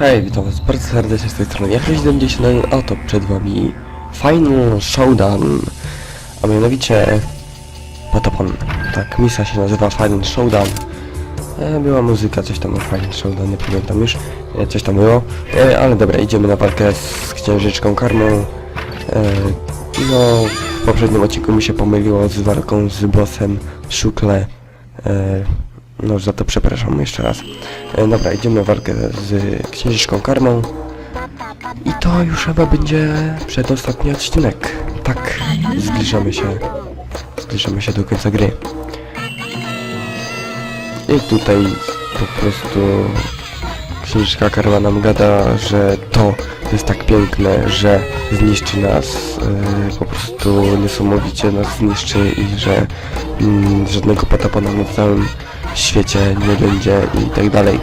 Hej, witam was bardzo serdecznie z tej strony. Jak 71 oto przed wami Final Showdown. A mianowicie Patapon. Tak, misja się nazywa Final Showdown. E, była muzyka, coś tam o Final Showdown, nie pamiętam już. E, coś tam było. E, ale dobra, idziemy na walkę z księżyczką Karmą. E, no, w poprzednim odcinku mi się pomyliło z walką z bossem Szukle. E, no za to przepraszam jeszcze raz. E, dobra, idziemy walkę z księżyczką Karmą. I to już chyba będzie przedostatni odcinek. Tak, zbliżamy się. Zbliżamy się do końca gry. I tutaj po prostu księżyczka Karma nam gada, że to jest tak piękne, że zniszczy nas, e, po prostu niesamowicie nas zniszczy i że mm, żadnego patapona na całym świecie nie będzie i tak dalej.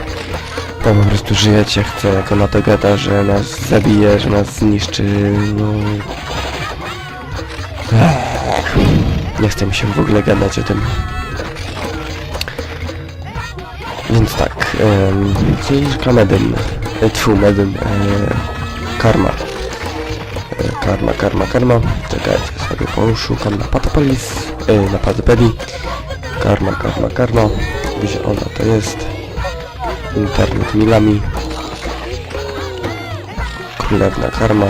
To po prostu żyjecie, chce, jak ona to gada, że nas zabije, że nas zniszczy, no... Nie chcę mi się w ogóle gadać o tym. Więc tak, um, księżyczka Medyn, e, tfu, Medyn, e, karma. E, karma, karma, karma. Czekajcie, sobie poszukam na Patapolis, e, na Patapedii. Karma, karma, karma. Gdzie ona to jest? Internet milami. Królewna karma.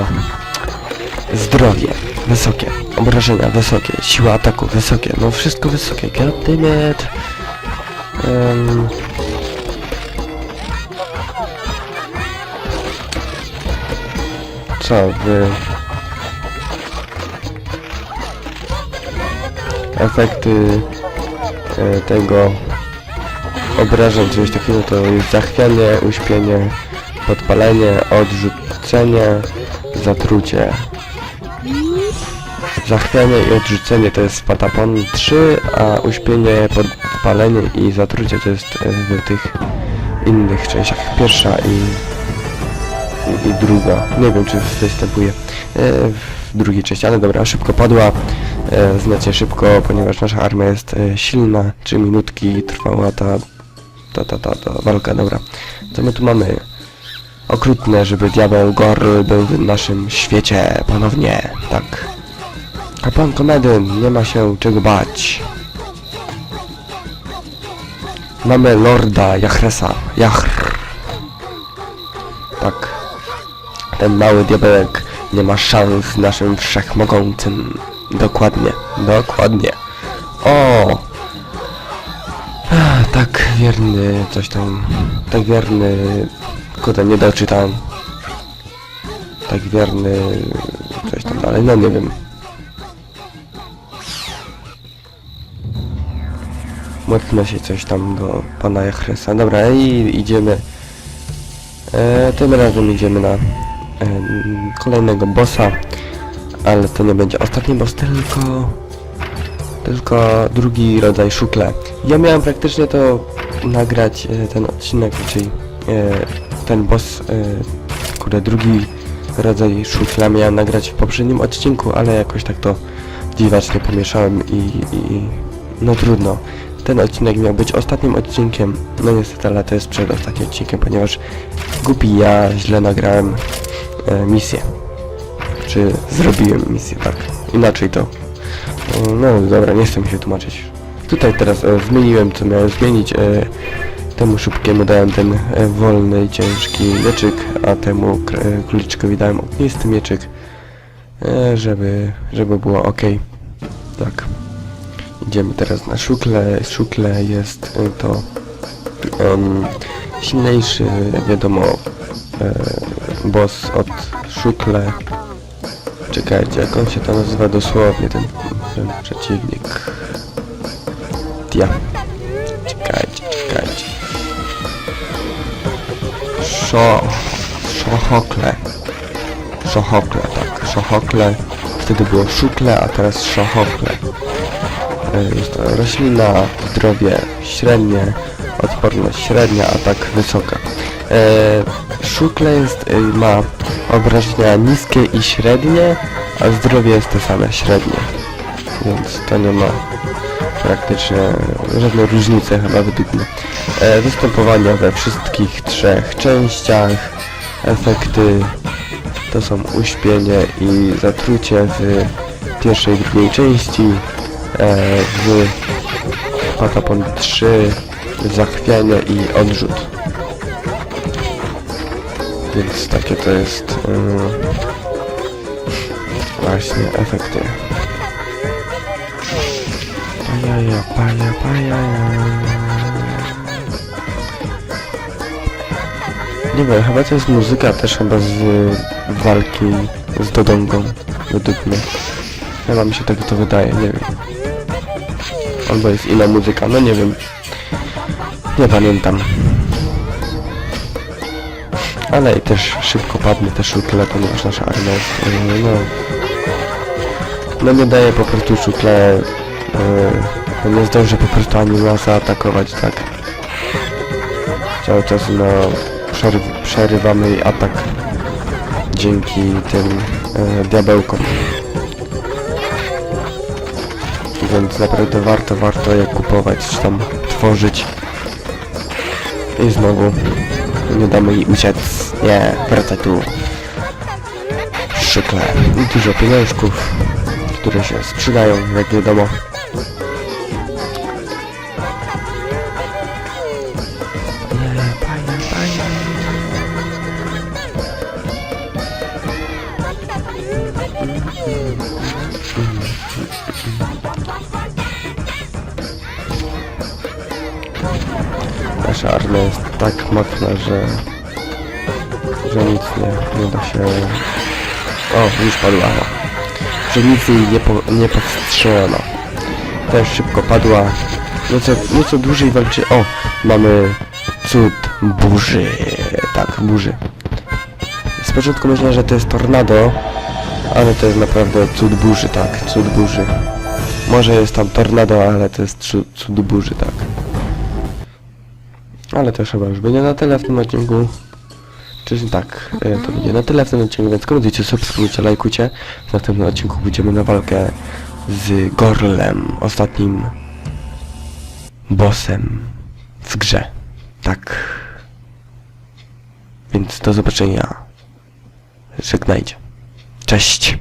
Zdrowie. Wysokie. Obrażenia wysokie. Siła ataku wysokie. No wszystko wysokie. Goddammit. Um, co wy... Efekty e, tego obrażeń czegoś takiego to jest zachwianie, uśpienie, podpalenie, odrzucenie, zatrucie. Zachwianie i odrzucenie to jest patapon 3, a uśpienie, podpalenie i zatrucie to jest e, w tych innych częściach. Pierwsza i, i, i druga. Nie wiem czy występuje e, w drugiej części, ale dobra, szybko padła. E, znacie szybko, ponieważ nasza armia jest silna. 3 minutki trwała ta ta, ta, ta, ta walka, dobra. Co my tu mamy? Okrutne, żeby diabeł Gorl był w naszym świecie ponownie, tak. Kapłan Komedyn, nie ma się czego bać. Mamy Lorda Jachresa, Jachr. Tak. Ten mały diabełek nie ma szans naszym wszechmogącym. Dokładnie, dokładnie. O! Wierny, coś tam, tak wierny, kurde, nie doczytam. Tak wierny, coś tam dalej, no nie wiem. Mocno się coś tam do pana Jachresa. Dobra, i idziemy. E, tym razem idziemy na e, kolejnego bossa, ale to nie będzie ostatni boss, tylko tylko drugi rodzaj szukle. Ja miałem praktycznie to nagrać e, ten odcinek, czyli e, ten boss, e, kurde, drugi rodzaj szukla miałem nagrać w poprzednim odcinku, ale jakoś tak to dziwacznie pomieszałem i, i no trudno. Ten odcinek miał być ostatnim odcinkiem, no niestety, ale to jest przedostatnim odcinkiem, ponieważ głupi ja źle nagrałem misję. Czy zrobiłem misję, tak. Inaczej to No dobra, nie chcę mi się tłumaczyć. Tutaj teraz e, zmieniłem co miałem zmienić. E, temu szybkiemu dałem ten e, wolny, ciężki mieczyk, a temu e, króliczkowi dałem ognisty mieczyk. E, żeby, żeby było ok. Tak. Idziemy teraz na szukle. Szukle jest e, to em, silniejszy, wiadomo, e, boss od szukle. Czekajcie, jak on się tam nazywa dosłownie, ten, ten przeciwnik. Tia. Czekajcie, czekajcie. Szo... Szochokle. Szochokle, tak. Szochokle. Wtedy było szukle, a teraz szochokle. E, Jest to roślina, zdrowie średnie, odporność średnia, a tak wysoka. E, szukle jest, e, ma obrażenia niskie i średnie, a zdrowie jest to same średnie. Więc to nie ma praktycznie żadnej różnicy chyba wybitnej. E, występowania we wszystkich trzech częściach. efekty to są uśpienie i zatrucie w pierwszej i drugiej części, e, w Patapon 3 zachwianie i odrzut. Więc takie to jest yy, właśnie efekty. Pajaja, paja, pajaja. Nie wiem, chyba to jest muzyka też chyba z walki z Dodongą, według mnie. Chyba mi się tak to wydaje, nie wiem. Albo jest inna muzyka, no nie wiem. Nie pamiętam. Ale i też szybko padnie te szukle, ponieważ nasza armia jest, yy, no... No nie daje po prostu szukle... Yy, no nie zdąży po prostu ani nas zaatakować, tak. Cały czas, no... Przeryw, przerywamy jej atak dzięki tym e, diabełkom. Więc naprawdę warto, warto je kupować, czy tam tworzyć. I znowu nie damy jej uciec. Nie, wracaj tu. Szykle. I dużo pieniążków, które się sprzedają, jak wiadomo. Nasza armia jest tak mocna, że... że nic nie, nie da się... O, już padła. Że nic jej nie, po, nie powstrzymono. Też szybko padła. Nieco, nieco dłużej walczy... O, mamy cud burzy. Tak, burzy. Z początku myślałem, że to jest tornado, ale to jest naprawdę cud burzy, tak, cud burzy. Może jest tam tornado, ale to jest cud, cud burzy, tak. Ale to chyba już będzie na tyle w tym odcinku. Czy tak, e, to będzie na tyle w tym odcinku, więc komentujcie, subskrybujcie, lajkujcie. W następnym odcinku pójdziemy na walkę z Gorlem, ostatnim bossem w grze. Tak. Więc do zobaczenia. Żegnajcie. Cześć.